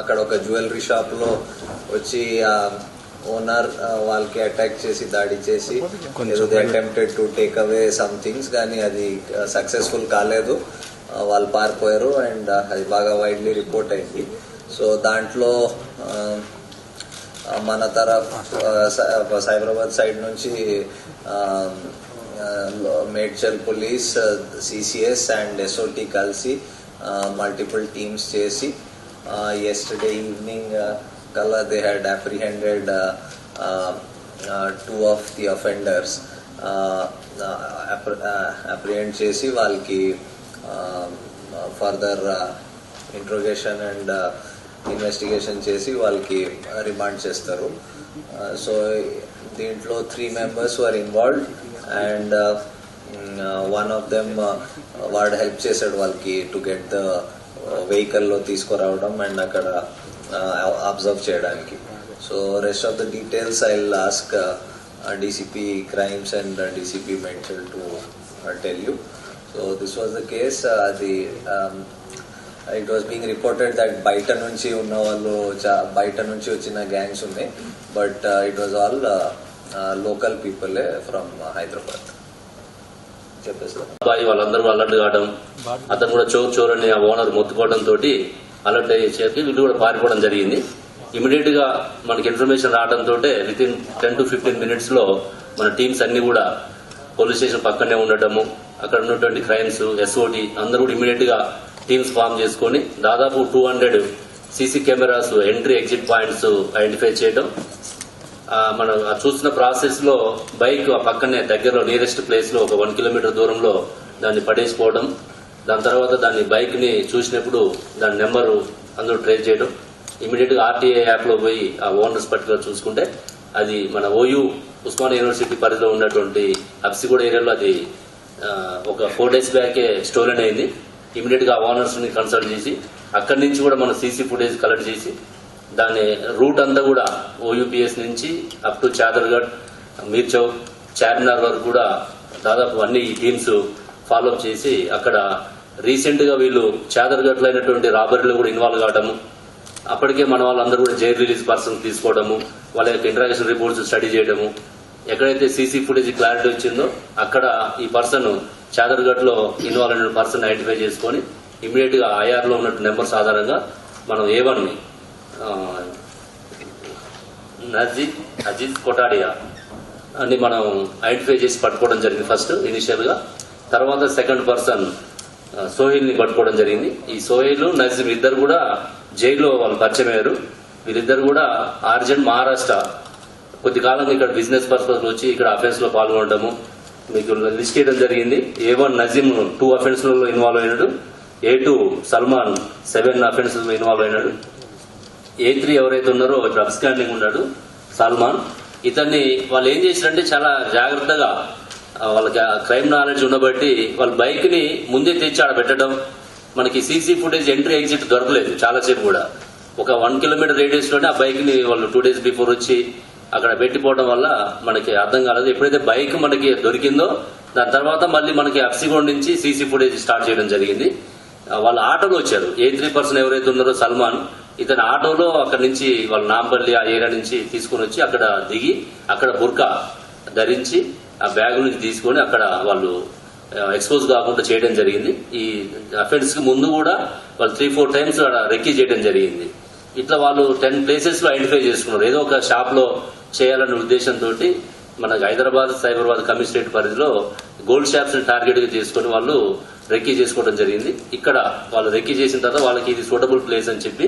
అక్కడ ఒక జ్యువెలరీ షాప్లో వచ్చి ఓనర్ వాళ్ళకి అటాక్ చేసి దాడి చేసి attempted to take away some things కానీ అది సక్సెస్ఫుల్ కాలేదు. వాళ్ళు పారిపోయారు అండ్ అది బాగా వైడ్లీ రిపోర్ట్ అయింది. సో దాంట్లో మన తరఫ్ సైబరాబాద్ సైడ్ నుంచి Medchal police CCS and SOT కలిసి మల్టిపుల్ టీమ్స్ చేసి ఎస్టర్డే ఈవినింగ్ కల్లా they had apprehended two of the offenders apprehend చేసి వాళ్ళకి ఫర్దర్ ఇంట్రోగేషన్ అండ్ ఇన్వెస్టిగేషన్ చేసి వాళ్ళకి రిమాండ్ చేస్తారు. సో దీంట్లో three members are involved and one of them వాడు హెల్ప్ చేశాడు వాళ్ళకి టు గెట్ ద వెహికల్లో తీసుకురావడం అండ్ అక్కడ అబ్జర్వ్ చేయడానికి. So rest of the details I ask DCP crimes and DCP mention to tell you so this was the case అది it was being reported that బయట నుంచి ఉన్న వాళ్ళు చా- బయట నుంచి వచ్చిన గ్యాంగ్స్ ఉన్నాయి. But it was all local people from Hyderabad చెప్పేస్తాను అబ్బాయి వాళ్ళందరూ అలర్ట్ కావడం అతను కూడా చోక్ చోరని ఆ ఓనర్ మొత్తుకోవడం తోటి అలర్ట్ అయ్యేసరికి వీళ్ళు కూడా పారిపోవడం జరిగింది. ఇమీడియట్గా మనకి ఇన్ఫర్మేషన్ రావడంతో within ten to fifteen మినిట్స్లో మన టీమ్స్ అన్ని కూడా పోలీస్ స్టేషన్ పక్కనే ఉండటము అక్కడ ఉన్నటువంటి క్రైమ్స్ ఎస్ఓటి అందరూ కూడా ఇమీడియట్గా టీమ్స్ ఫామ్ చేసుకొని దాదాపు two hundred CC cameras entry exit points identify చేయడం మనం చూసిన ప్రాసెస్లో బైక్ ఆ పక్కనే దగ్గరలో నియరెస్ట్ ప్లేస్లో ఒక వన్ కిలోమీటర్ దూరంలో దాన్ని పడేసిపోవడం దాని తర్వాత దాన్ని బైక్ని చూసినప్పుడు దాని నెంబరు అందరూ ట్రేస్ చేయడం. ఇమీడియట్గా ఆర్టీఏ యాప్లో పోయి ఆ ఓనర్స్ పర్టికులర్ చూసుకుంటే అది మన ఓయూ ఉస్మానియా యూనివర్సిటీ పరిధిలో ఉన్నటువంటి అప్సిగూడ ఏరియాలో అది ఒక ఫోర్ డేస్ బ్యాకే స్టోలెన్ అయింది. ఇమీడియట్గా ఓనర్స్ని కన్సల్ట్ చేసి అక్కడి నుంచి కూడా మనం సీసీ ఫుటేజ్ కలెక్ట్ చేసి దాని రూట్ అంతా కూడా ఓయూపీఎస్ నుంచి అప్ టు చాదర్గఢ్ మీర్చౌక్ చార్మినార్ వరకు కూడా దాదాపు అన్ని ఈ టీమ్స్ ఫాలో చేసి అక్కడ రీసెంట్గా వీళ్ళు చాదర్గఢ్లో అయినటువంటి రాబరీలో కూడా ఇన్వాల్వ్ కావడము. అప్పటికే మన వాళ్ళందరూ కూడా జైలు రిలీజ్ పర్సన్ తీసుకోవడము వాళ్ళ యొక్క ఇంటరాక్షన్ రిపోర్ట్స్ స్టడీ చేయడము. ఎక్కడైతే సీసీ ఫుటేజ్ క్లారిటీ వచ్చిందో అక్కడ ఈ పర్సన్ చాదర్గఢ్లో ఇన్వాల్వ్ అయిన పర్సన్ ఐడెంటిఫై చేసుకొని ఇమీడియట్గా ఐఆర్లో ఉన్నట్టు నెంబర్స్ ఆధారంగా మనం ఏ నజీద్ అజీజ్ కొటాడియా అని మనం ఐడెంటిఫై చేసి పట్టుకోవడం జరిగింది ఫస్ట్ ఇనిషియల్గా. తర్వాత సెకండ్ పర్సన్ సోహిల్ని పట్టుకోవడం జరిగింది. ఈ సోహిల్ నజీమ్ ఇద్దరు కూడా జైల్లో వాళ్ళు పరిచయం అయ్యారు. వీరిద్దరు కూడా ఆర్జెంట్ మహారాష్ట్ర. కొద్ది కాలం ఇక్కడ బిజినెస్ పర్పస్ వచ్చి ఇక్కడ అఫెన్స్లో పాల్గొనడము మీకు లిస్ట్ చేయడం జరిగింది. ఏ వన్ నజీమ్ టూ అఫెన్స్లో ఇన్వాల్వ్ అయినాడు. ఏ టూ సల్మాన్ సెవెన్ అఫెన్స్లో ఇన్వాల్వ్ అయినాడు. ఏ త్రీ ఎవరైతే ఉన్నారో ఇప్పుడు అబ్స్కాండింగ్ ఉన్నాడు సల్మాన్. ఇతన్ని వాళ్ళు ఏం చేశారంటే చాలా జాగ్రత్తగా ఆ, వాళ్ళకి క్రైమ్ నాలెడ్జ్ ఉండబట్టి వాళ్ళ బైక్ని ముందే తెచ్చి ఆడ పెట్టడం. మనకి సీసీ ఫుటేజ్ ఎంట్రీ ఎగ్జిట్ దొరకలేదు చాలాసేపు కూడా. ఒక వన్ కిలోమీటర్ రేడియస్లోనే ఆ బైక్ని వాళ్ళు టూ డేస్ బిఫోర్ వచ్చి అక్కడ పెట్టిపోవడం వల్ల మనకి అర్థం కాలేదు. ఎప్పుడైతే బైక్ మనకి దొరికిందో దాని తర్వాత మళ్ళీ మనకి అప్సిగోడ్ నుంచి సీసీ ఫుటేజ్ స్టార్ట్ చేయడం జరిగింది. వాళ్ళ ఆటోలో వచ్చారు. ఏ త్రీ పర్సన్ ఎవరైతే ఉన్నారో సల్మాన్ ఇతను ఆటోలో అక్కడ నుంచి వాళ్ళ నాంపల్లి ఆ ఏరియా నుంచి తీసుకొని వచ్చి అక్కడ దిగి అక్కడ బుర్కా ధరించి ఆ బ్యాగ్ నుంచి తీసుకొని అక్కడ వాళ్ళు ఎక్స్పోజ్ కాకుండా చేయడం జరిగింది. ఈ అఫెన్స్కి ముందు కూడా వాళ్ళు త్రీ ఫోర్ టైమ్స్ రెక్కీ చేయడం జరిగింది. ఇట్లా వాళ్ళు టెన్ ప్లేసెస్లో ఐడెంటిఫై చేసుకున్నారు. ఏదో ఒక షాప్లో చేయాలనే ఉద్దేశంతో మన హైదరాబాద్ సైబరాబాద్ కమిషనరేట్ పరిధిలో గోల్డ్ షాప్స్ని టార్గెట్గా చేసుకుని వాళ్ళు రెక్కీ చేసుకోవడం జరిగింది. ఇక్కడ వాళ్ళు రెక్కీ చేసిన తర్వాత వాళ్ళకి ఇది సూటబుల్ ప్లేస్ అని చెప్పి